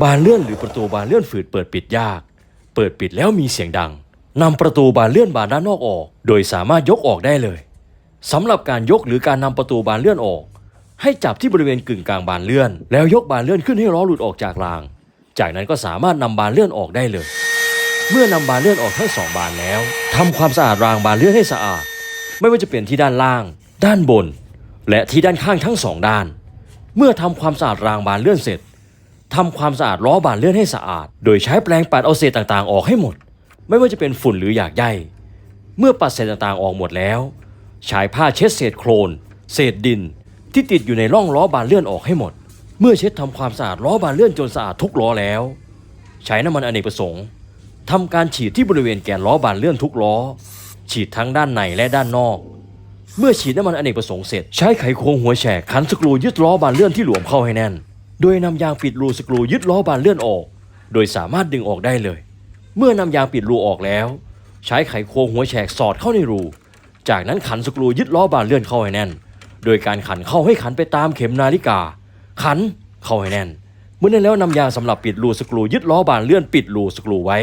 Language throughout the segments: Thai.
บานเลื่อนหรือประตูบานเลื่อนฝืดเปิดปิดยาก เปิดปิดแล้วมีเสียงดังนำประตูบานเลื่อนบานด้านนอกออก โดยสามารถยกออกได้เลยสำหรับการยกหรือการนำประตูบานเลื่อนออก ให้จับที่บริเวณกึ่งกลางบานเลื่อน แล้วยกบานเลื่อนขึ้นให้ล้อหลุดออกจากราง จากนั้นก็สามารถนำบานเลื่อนออกได้เลย เมื่อนำบานเลื่อนออกทั้งสองบานแล้วทำความสะอาดรางบานเลื่อนให้สะอาด ไม่ว่าจะเป็นที่ด้านล่าง ด้านบน และที่ด้านข้างทั้งสองด้าน เมื่อทำความสะอาดรางบานเลื่อนเสร็จ ทำความสะอาดล้อบานเลื่อนให้สะอาด โดยใช้แปรงปัดเอาเศษต่างๆ ออกให้หมด ไม่ว่าจะเป็นฝุ่นหรือหยากใยเมื่อปัดเศษต่างๆออกหมดแล้วใช้ผ้าเช็ดเศษโคลน เศษดิน ที่ติดอยู่ในร่องล้อบานเลื่อนออกให้หมด เมื่อเช็ดทำความสะอาดล้อบานเลื่อนจนสะอาดทุกล้อแล้ว ใช้น้ำมันอเนกประสงค์ทำการฉีดที่บริเวณแกนล้อบานเลื่อนทุกล้อ ฉีดทั้งด้านในและด้านนอก เมื่อฉีดน้ำมันอเนกประสงค์เสร็จใช้ไขควงหัวแฉกขันสกรูยึดล้อบานเลื่อนที่หลวมเข้าให้แน่น โดยนำยางปิดรูสกรูยึดล้อบานเลื่อนออก โดยสามารถดึงออกได้เลย เมื่อนำยางปิดรูออกแล้ว ใช้ไขควงหัวแฉกสอดเข้าในรู จากนั้นขันสกรูยึดล้อบานเลื่อนเข้าให้แน่น โดยการขันเข้าให้ขันไปตามเข็มนาฬิกา ขันเข้าให้แน่น เมื่อนั้นแล้วนำยางสำหรับปิดรูสกรูยึดล้อบานเลื่อนปิดรูสกรูไว้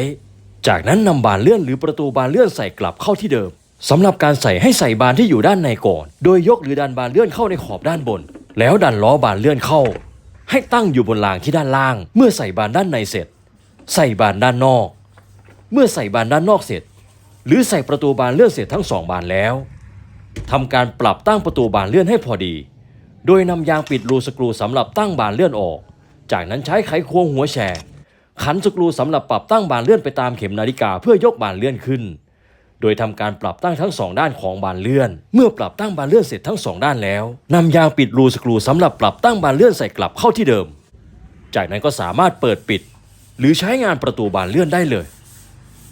จากนั้นนำบานเลื่อนหรือประตูบานเลื่อนใส่กลับเข้าที่เดิมสำหรับการใส่ให้ใส่บานที่อยู่ด้านในก่อน โดยยกหรือดันบานเลื่อนเข้าในขอบด้านบน แล้วดันล้อบานเลื่อนเข้า ให้ตั้งอยู่บนรางที่ด้านล่าง เมื่อใส่บานด้านในเสร็จ ใส่บานด้านนอก เมื่อใส่บานด้านนอกเสร็จ หรือใส่ประตูบานเลื่อนเสร็จทั้งสองบานแล้วทำการปรับตั้งประตูบานเลื่อนให้พอดี โดยนำยางปิดรูสกรูสำหรับตั้งบานเลื่อนออก จากนั้นใช้ไขควงหัวแฉกขันสกรูสำหรับปรับตั้งบานเลื่อนไปตามเข็มนาฬิกาเพื่อยกบานเลื่อนขึ้น โดยทำการปรับตั้งทั้งสองด้านของบานเลื่อน เมื่อปรับตั้งบานเลื่อนเสร็จทั้งสองด้านแล้วนำยางปิดรูสกรูสำหรับปรับตั้งบานเลื่อนใส่กลับเข้าที่เดิม จากนั้นก็สามารถเปิดปิด หรือใช้งานประตูบานเลื่อนได้เลย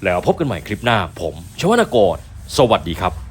แล้วพบกันใหม่คลิปหน้าผม ชวนกร สวัสดีครับ